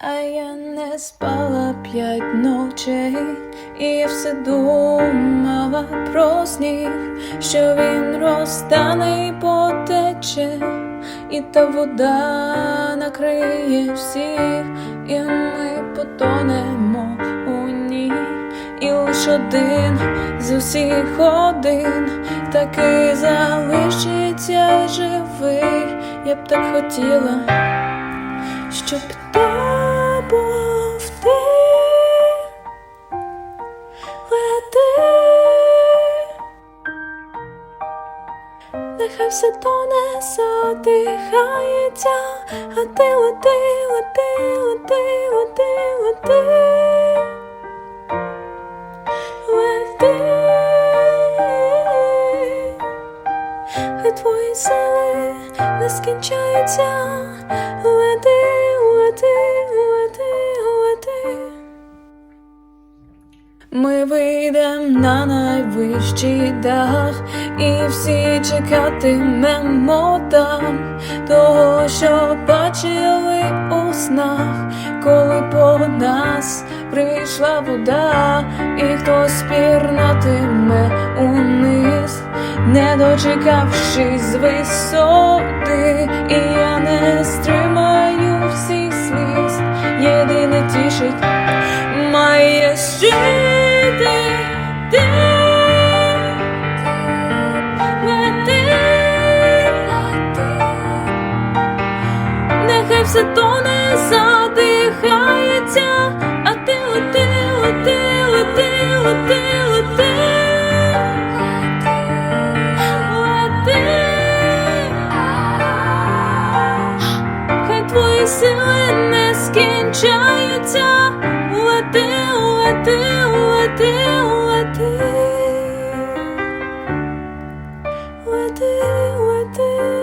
А я не спала п'ять ночей, і я все думала про сніг, що він розтане і потече, і та вода накриє всіх, і ми потонемо у ній, і лиш один з усіх один таки залишиться живий. Я б так хотіла щоб то був ти, лети, нехай все то не задихається, а ти лети, лети, лети, лети, лети. Лети, хай твої сили не скінчаються. Лети, Вийдем на найвищий дах, і всі чекатимемо там того, що бачили у снах, коли по нас прийшла вода, і хтось пірнатиме униз, не дочекавшись з висоти, і я не стримаю все тоне, задихається, а ти лети, лети, лети, лети, лети, лети, хай твої сили не скінчаються, лети, лети, лети, лети, лети, лети.